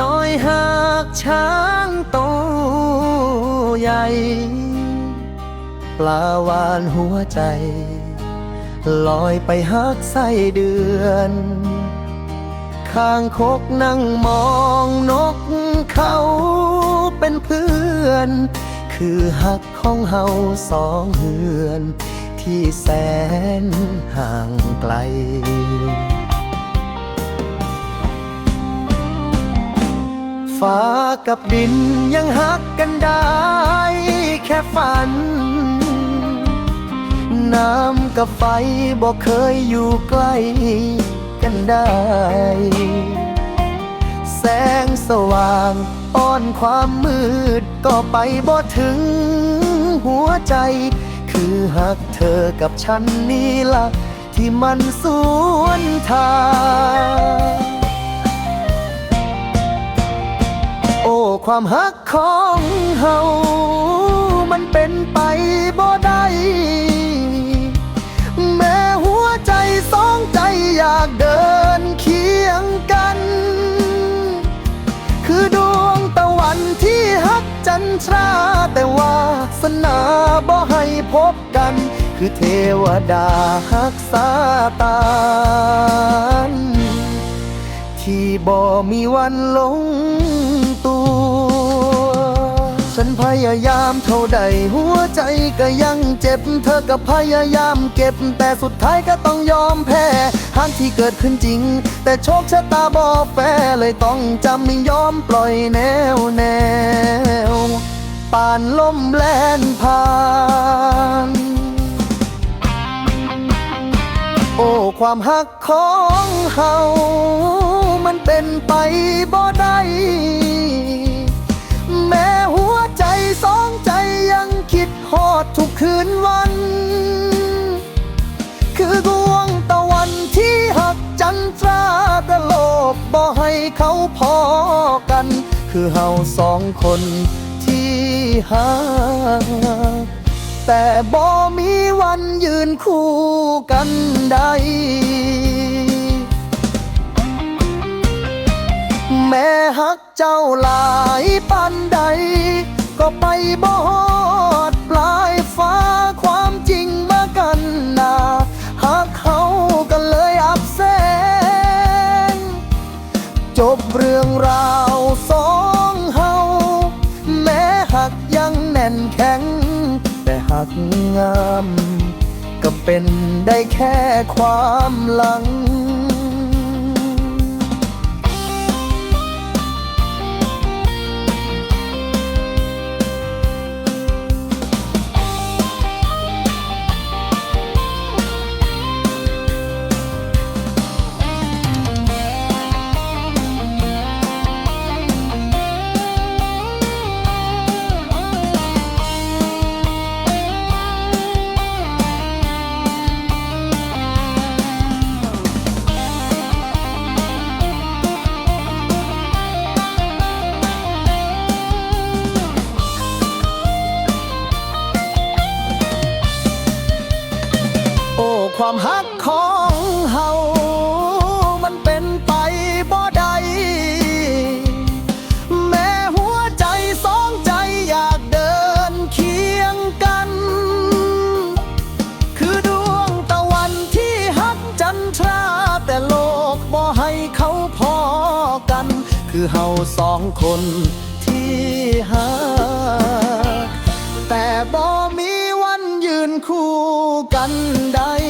น้อยฮักช้างโตใหญ่ ปลาวานหัวใจ ลอยไปหักไส้เดือนข้างคกนั่งมองนกเขาเป็นเพื่อน คือหักของเฮาสองเหือน ที่แสนห่างไกล ฟ้ากับดินยังหักกันได้ แค่ฝัน น้ำกับไฟบอกเคยอยู่ใกล้กันได้ แสงสว่างป้อนความมืดก็ไปบ่ถึงหัวใจ คือหักเธอกับฉันนี่ล่ะที่มันสวนทาง ความหักของเฮา มันเป็นไปบ่ได้แม้หัวใจสองใจอยากเดินเคียงกัน คือดวงตะวันที่หักจันทราแต่ว่าสนาบ่ให้พบกัน คือเทวดาหักซาตานที่บ่มีวันลง ตัว ฉันพยายามเท่าใดหัวใจก็ยังเจ็บ เธอก็พยายามเก็บ แต่สุดท้ายก็ต้องยอมแพ้หากที่เกิดขึ้นจริง แต่โชคชะตาบ่แฟเลยต้องจำไม่ยอมปล่อยแนวแนวป่านลมแล่นผ่านโอ้ความหักของเฮามันเป็นไปบ่ได้ คืนวัน คือดวงตะวันที่หักจันทราต่โลกบ่ให้เขาพอกัน คือเฮาสองคนที่หักแต่บ่มีวันยืนคู่กันได้แม่ฮักเจ้าหลายปันใด ก็ไปบ่ รื่องราวสองเฮาแม้หักยังแน่นแข็ง แต่หักงาม ก็เป็นได้แค่ความหลัง โอ้ความหักของเฮามันเป็นไปบ่ได้แม้หัวใจสองใจอยากเดินเคียงกัน คือดวงตะวันที่หักจันทรา แต่โลกบ่ให้เขาพอกัน คือเฮาสองคนที่หาแต่บ่มีวันยืนคู่กัน ได้